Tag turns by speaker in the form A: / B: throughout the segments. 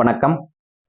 A: வணக்கம்.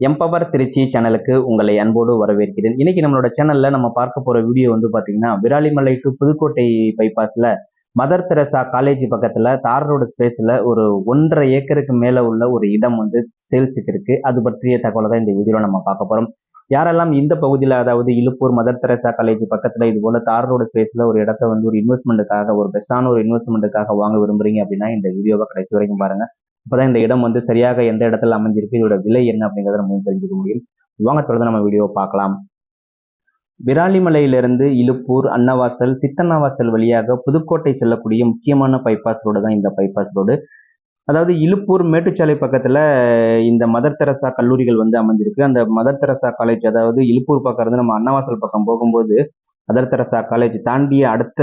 A: எம்பவர் திருச்சி சேனலுக்கு உங்களை அன்போடு வரவேற்கிறேன். இன்னைக்கு நம்மளோட சேனல்ல நம்ம பார்க்க போற வீடியோ வந்து பாத்தீங்கன்னா விராலிமலை டு புதுக்கோட்டை பைபாஸ்ல மதர் தெரசா காலேஜ் பக்கத்துல தார் ரோடு ஸ்பேஸ்ல ஒரு ஒன்றரை ஏக்கருக்கு மேல உள்ள ஒரு இடம் வந்து சேல்ஸுக்கு இருக்கு. அது பற்றிய தகவலை தான் இந்த வீடியோல நம்ம பார்க்க போறோம். யாரெல்லாம் இந்த பகுதியில் அதாவது இழுப்பூர் மதர் தெரசா காலேஜ் பக்கத்துல இது போல் தார் ரோடு ஸ்பேஸ்ல ஒரு இடத்த வந்து ஒரு இன்வெஸ்ட்மெண்ட்டுக்காக ஒரு பெஸ்டான ஒரு இன்வெஸ்ட்மெண்ட்டுக்காக வாங்க விரும்புறீங்க அப்படின்னா இந்த வீடியோவை கடைசி வரைக்கும் பாருங்க. அப்பதான் இந்த இடம் வந்து சரியாக எந்த இடத்துல அமைஞ்சிருக்கு இதோட விலை என்ன அப்படிங்கிறத நம்ம தெரிஞ்சுக்க முடியும். வாங்க தொடர்ந்து நம்ம வீடியோ பார்க்கலாம். விராலிமலையிலிருந்து இலுப்பூர் அன்னவாசல் சித்தன்னவாசல் வழியாக புதுக்கோட்டை செல்லக்கூடிய முக்கியமான பைபாஸ் ரோடு தான் இந்த பைபாஸ் ரோடு அதாவது இலுப்பூர் மேட்டுச்சாலை பக்கத்துல இந்த மதர் தெரசா கல்லூரிகள் வந்து அமைஞ்சிருக்கு. அந்த மதர் தெரசா காலேஜ் அதாவது இலுப்பூர் பக்கம் இருந்து நம்ம அன்னவாசல் பக்கம் போகும்போது மதர் தெரசா காலேஜ் தாண்டிய அடுத்த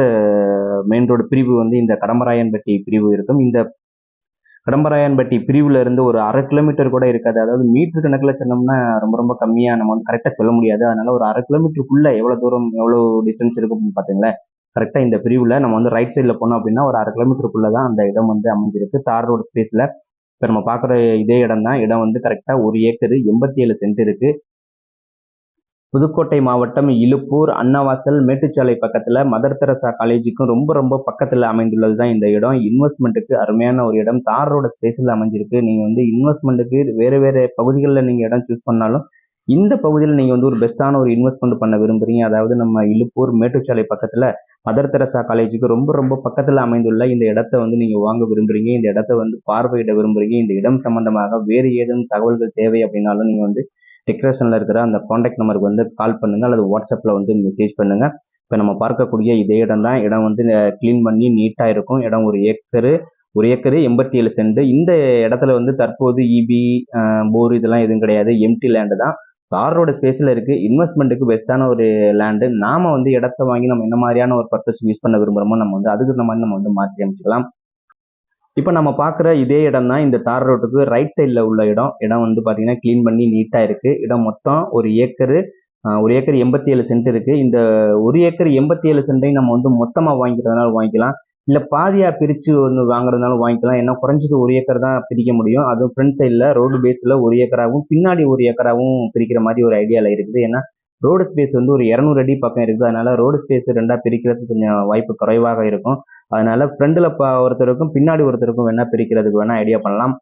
A: மெயின் ரோடு பிரிவு வந்து இந்த கடம்பராயன்பட்டி பிரிவு இருக்கும். இந்த கடம்பராயன்பட்டி பிரிவுல இருந்து ஒரு அரை கிலோமீட்டர் கூட இருக்காது. அதாவது மீட்டர் கணக்கில் சொன்னோம்னா ரொம்ப ரொம்ப கம்மியாக நம்ம வந்து கரெக்டாக சொல்ல முடியாது. அதனால ஒரு அரை கிலோமீட்டருக்குள்ள எவ்வளோ தூரம் எவ்வளோ டிஸ்டன்ஸ் இருக்கும் அப்படின்னு பார்த்தீங்களா கரெக்டாக இந்த பிரிவுல நம்ம வந்து ரைட் சைடில் போனோம் அப்படின்னா ஒரு அரை கிலோமீட்டருக்குள்ள தான் அந்த இடம் வந்து அமைஞ்சிருக்கு. தார் ரோடு ஸ்பேஸில் இப்போ நம்ம பார்க்குற இதே இடம் தான் இடம் வந்து கரெக்டாக ஒரு ஏக்கரு எண்பத்தி ஏழு சென்ட் இருக்குது புதுக்கோட்டை மாவட்டம் இலுப்பூர் அன்னவாசல் மேட்டுச்சாலை பக்கத்தில் மதர் தெரசா காலேஜுக்கும் ரொம்ப ரொம்ப பக்கத்தில் அமைந்துள்ளது தான் இந்த இடம். இன்வெஸ்ட்மெண்ட்டுக்கு அருமையான ஒரு இடம். தார் ரோட ஸ்பேஸில் அமைஞ்சிருக்கு. நீங்கள் வந்து இன்வெஸ்ட்மெண்ட்டுக்கு வேறு வேறு பகுதிகளில் நீங்கள் இடம் சூஸ் பண்ணாலும் இந்த பகுதியில் நீங்கள் வந்து ஒரு பெஸ்ட்டான ஒரு இன்வெஸ்ட்மெண்ட் பண்ண விரும்புகிறீங்க அதாவது நம்ம இலுப்பூர் மேட்டுச்சாலை பக்கத்தில் மதர் தெரசா காலேஜுக்கு ரொம்ப ரொம்ப பக்கத்தில் அமைந்துள்ள இந்த இடத்த வந்து நீங்கள் வாங்க விரும்புகிறீங்க இந்த இடத்த வந்து பார்வையிட விரும்புகிறீங்க இந்த இடம் சம்பந்தமாக வேறு ஏதும் தகவல்கள் தேவை அப்படின்னாலும் நீங்கள் வந்து டிக்ரேஷனில் இருக்கிற அந்த காண்டாக்ட் நம்பருக்கு வந்து கால் பண்ணுங்கள் அல்லது வாட்ஸ்அப்பில் வந்து மெசேஜ் பண்ணுங்கள் இப்போ நம்ம பார்க்கக்கூடிய இதே இடம் தான். இடம் வந்து க்ளீன் பண்ணி நீட்டாக இருக்கும். இடம் ஒரு ஏக்கரு ஒரு ஏக்கரு எண்பத்தி ஏழு சென்ட் இந்த இடத்துல வந்து தற்போது இபி போர் இதெல்லாம் எதுவும் கிடையாது. எம்டி லேண்டு தான். காரோட ஸ்பேஸில் இருக்குது இன்வெஸ்ட்மெண்ட்டுக்கு பெஸ்ட்டான ஒரு லேண்டு நாம வந்து இடத்த வாங்கி நம்ம என்ன மாதிரியான ஒரு பர்பஸ் யூஸ் பண்ண விரும்புகிறோமோ நம்ம வந்து அதுக்கு இந்த மாதிரி நம்ம வந்து மாற்றி அமைச்சிக்கலாம். இப்போ நம்ம பார்க்குற இதே இடம் தான் இந்த தார் ரோட்டுக்கு ரைட் சைடில் உள்ள இடம். இடம் வந்து பார்த்தீங்கன்னா க்ளீன் பண்ணி நீட்டாக இருக்குது இடம் மொத்தம் ஒரு ஏக்கரு ஒரு ஏக்கர் எண்பத்தி ஏழு சென்ட் இருக்குது இந்த ஒரு ஏக்கர் எண்பத்தி ஏழு சென்ட்டையும் நம்ம வந்து மொத்தமாக வாங்கிக்கிறதுனால வாங்கிக்கலாம். இல்லை பாதியாக பிரித்து ஒன்று வாங்குறதுனால வாங்கிக்கலாம். ஏன்னா குறைஞ்சது ஒரு ஏக்கர் தான் பிரிக்க முடியும். அதுவும் ஃப்ரண்ட் சைடில் ரோடு பேஸில் ஒரு ஏக்கராகவும் பின்னாடி ஒரு ஏக்கராகவும் பிரிக்கிற மாதிரி ஒரு ஐடியாவில் இருக்குது. ஏன்னா ரோடு ஸ்பேஸ் வந்து ஒரு இரநூறு அடி பக்கம் இருக்குது. அதனால ரோடு ஸ்பேஸ் ரெண்டாக பிரிக்கிறதுக்கு கொஞ்சம் வாய்ப்பு குறைவாக இருக்கும். அதனால ஃப்ரண்டில் ஒருத்தருக்கும் பின்னாடி ஒருத்தருக்கும் வேணால் பிரிக்கிறதுக்கு வேணால் ஐடியா பண்ணலாம்.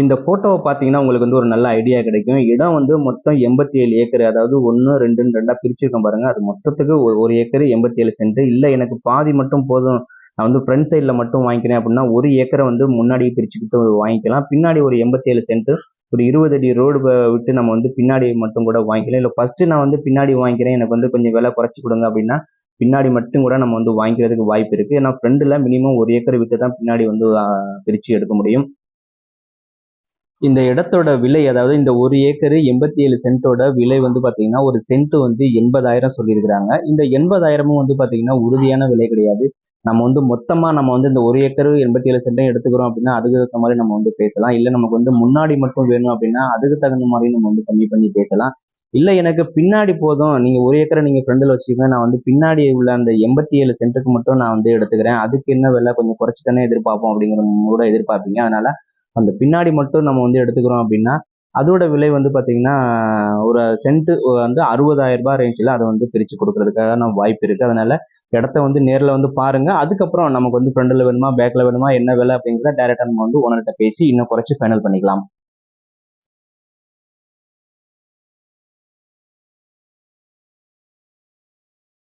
A: இந்த ஃபோட்டோவை பார்த்தீங்கன்னா உங்களுக்கு வந்து ஒரு நல்ல ஐடியா கிடைக்கும். இடம் வந்து மொத்தம் எண்பத்தி ஏழு ஏக்கர். அதாவது ஒன்று ரெண்டுன்னு ரெண்டாக பிரிச்சிருக்கோம் பாருங்க. அது மொத்தத்துக்கு ஒரு ஏக்கர் எண்பத்தி ஏழு சென்ட் இல்லை எனக்கு பாதி மட்டும் போதும். நான் வந்து ஃப்ரண்ட் சைடில் மட்டும் வாங்கிக்கிறேன் அப்படின்னா ஒரு ஏக்கரை வந்து முன்னாடி பிரிச்சுக்கிட்டு வாங்கிக்கலாம். பின்னாடி ஒரு எண்பத்தி ஏழு சென்ட் ஒரு இருபது அடி ரோடு விட்டு நம்ம வந்து பின்னாடி மட்டும் கூட வாங்கிக்கலாம். இல்லை ஃபர்ஸ்ட் நான் வந்து பின்னாடி வாங்கிக்கிறேன். எனக்கு வந்து கொஞ்சம் விலை குறைச்சி கொடுங்க அப்படின்னா பின்னாடி மட்டும் கூட நம்ம வந்து வாங்கிக்கிறதுக்கு வாய்ப்பு இருக்கு. ஏன்னா ஃப்ரெண்டில் மினிமம் ஒரு ஏக்கர் விட்டு தான் பின்னாடி வந்து பிரித்து எடுக்க முடியும். இந்த இடத்தோட விலை அதாவது இந்த ஒரு ஏக்கரு எண்பத்தி ஏழு சென்ட்டோட விலை வந்து பார்த்தீங்கன்னா ஒரு சென்ட் வந்து எண்பதாயிரம் சொல்லியிருக்கிறாங்க. இந்த எண்பதாயிரமும் வந்து பார்த்தீங்கன்னா உறுதியான விலை கிடையாது. நம்ம வந்து மொத்தமாக நம்ம வந்து இந்த ஒரு ஏக்கர் எண்பத்தி ஏழு சென்டையும் எடுத்துக்கிறோம் அப்படின்னா அதுக்கு தகுந்த மாதிரி நம்ம வந்து பேசலாம். இல்லை நமக்கு வந்து முன்னாடி மட்டும் வேணும் அப்படின்னா அதுக்கு தகுந்த மாதிரி நம்ம வந்து கம்மி பண்ணி பேசலாம். இல்லை எனக்கு பின்னாடி போதும். நீங்கள் ஒரு ஏக்கரை நீங்கள் ஃப்ரெண்டில் வச்சுக்கோங்க நான் வந்து பின்னாடி உள்ள அந்த எண்பத்தி ஏழு சென்ட்டுக்கு மட்டும் நான் வந்து எடுத்துக்கிறேன். அதுக்கு என்ன விலை? கொஞ்சம் குறைச்சி தானே எதிர்பார்ப்போம் அப்படிங்கிற கூட எதிர்பார்ப்பீங்க. அதனால அந்த பின்னாடி மட்டும் நம்ம வந்து எடுத்துக்கிறோம் அப்படின்னா அதோட விலை வந்து பார்த்தீங்கன்னா ஒரு சென்ட்டு வந்து அறுபதாயிரம் ரூபாய் ரேஞ்சில் அதை வந்து பிரித்து கொடுக்கறதுக்கான வாய்ப்பு இருக்குது அதனால இடத்த வந்து நேரில் வந்து பாருங்க. அதுக்கப்புறம் நமக்கு வந்து ஃப்ரண்டில் வேணுமா பேக்கில் வேணுமா என்ன வேலை அப்படிங்கிறத டேரெக்டாக நம்ம வந்து ஓனர்கிட்ட பேசி இன்னும் குறைச்சி ஃபைனல் பண்ணிக்கலாம்.